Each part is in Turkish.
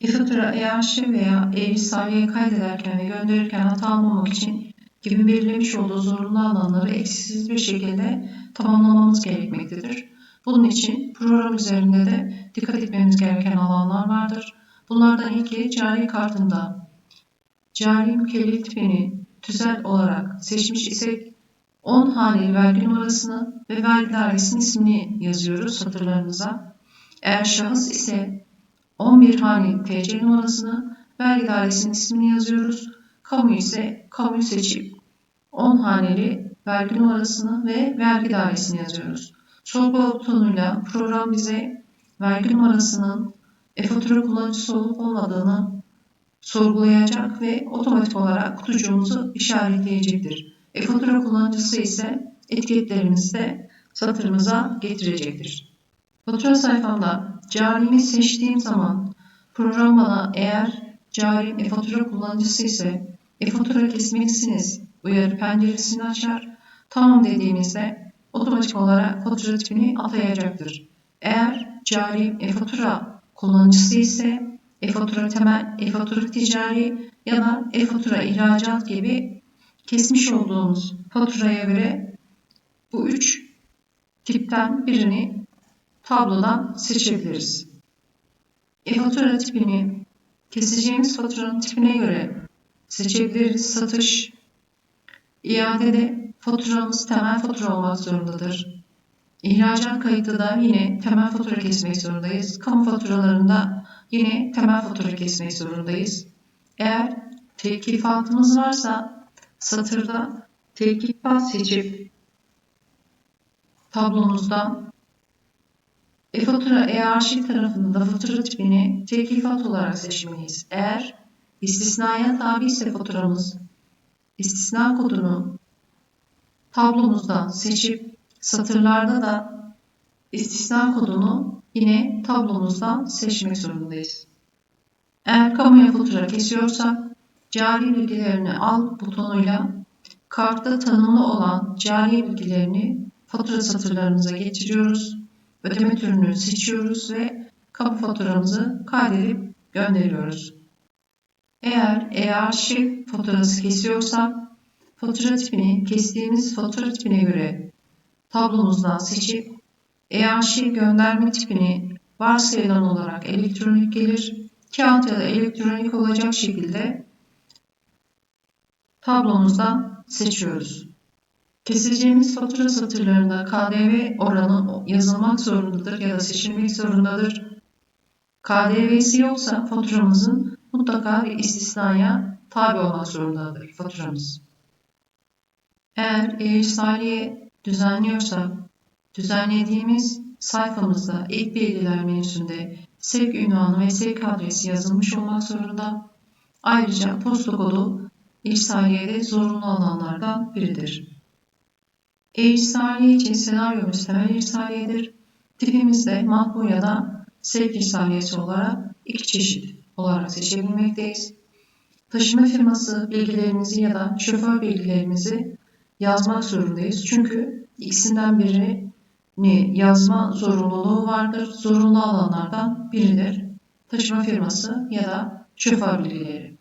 e-fatura, e-arşiv veya e-risaleyi kaydederken ve gönderirken hata olmamak için gibi belirlemiş olduğu zorunlu alanları eksiksiz bir şekilde tamamlamamız gerekmektedir. Bunun için program üzerinde de dikkat etmemiz gereken alanlar vardır. Bunlardan ilki cari kartında cari mükellef tipini tüzel olarak seçmiş isek 10 haneli vergi numarasını ve vergi dairesinin ismini yazıyoruz satırlarımıza. Eğer şahıs ise 11 haneli TC numarasını, vergi dairesinin ismini yazıyoruz. Kamu ise kamuyu seçip 10 haneli vergi numarasını ve vergi dairesini yazıyoruz. Sorgula butonuyla program bize vergi numarasının e-fatura kullanıcısı olup olmadığını sorgulayacak ve otomatik olarak kutucuğumuzu işaretleyecektir. E-fatura kullanıcısı ise etiketlerimizi de satırımıza getirecektir. Fatura sayfamda carimi seçtiğim zaman program bana eğer carim e-fatura kullanıcısı ise e-fatura kesmelisiniz uyarı penceresini açar. Tamam dediğimizde otomatik olarak fatura tipini atayacaktır. Eğer cari e-fatura kullanıcısı ise e-fatura temel, e-fatura ticari ya da e-fatura ihracat gibi kesmiş olduğumuz faturaya göre bu üç tipten birini tablodan seçebiliriz. E-fatura tipini keseceğimiz faturanın tipine göre seçebiliriz. Satış, iadede faturamız temel fatura olmak zorundadır. İhracat kayıtı da yine temel fatura kesmek zorundayız. Kamu faturalarında yine temel fatura kesmek zorundayız. Eğer tekifatımız varsa satırda tekifat seçip tablomuzdan e-fatura e-arşiv tarafında da fatura tipini tekifat olarak seçmeliyiz. Eğer istisnaya tabi ise faturamız istisna kodunu tablomuzdan seçip satırlarda da istisna kodunu yine tablomuzdan seçmek zorundayız. Eğer kamuya fatura kesiyorsak cari bilgilerini al butonuyla kartta tanımlı olan cari bilgilerini fatura satırlarımıza getiriyoruz. Ödeme türünü seçiyoruz ve kamu faturamızı kaydedip gönderiyoruz. Eğer e-arşiv faturası kesiyorsak fatura tipini kestiğimiz fatura tipine göre tablomuzdan seçip e-arşiv gönderme tipini varsayılan olarak elektronik gelir, kağıt ya da elektronik olacak şekilde tablomuzdan seçiyoruz. Keseceğimiz fatura satırlarında KDV oranı yazılmak zorundadır ya da seçilmek zorundadır. KDV'si yoksa faturamızın mutlaka bir istisnaya tabi olmak zorundadır faturamız. Eğer e-irsaliye düzenliyorsak, düzenlediğimiz sayfamızda ilk bilgiler menüsünde sevk ünvanı ve sevk adresi yazılmış olmak zorunda. Ayrıca posta kodu irsaliyede zorunlu alanlardan biridir. E-irsaliye için senaryomuz temel irsaliyedir. Tipimiz de matbu ya da sevk irsaliyesi olarak iki çeşit olarak seçebilmekteyiz. Taşıma firması bilgilerimizi ya da şoför bilgilerimizi yazmak zorundayız. Çünkü ikisinden birini yazma zorunluluğu vardır. Zorunlu alanlardan biridir. Taşıma firması ya da şoför bilgileri.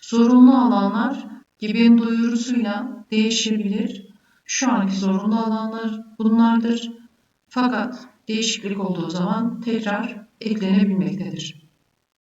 Zorunlu alanlar gibi duyurusuyla değişebilir. Şu anki zorunlu alanlar bunlardır. Fakat değişiklik olduğu zaman tekrar eklenebilmektedir.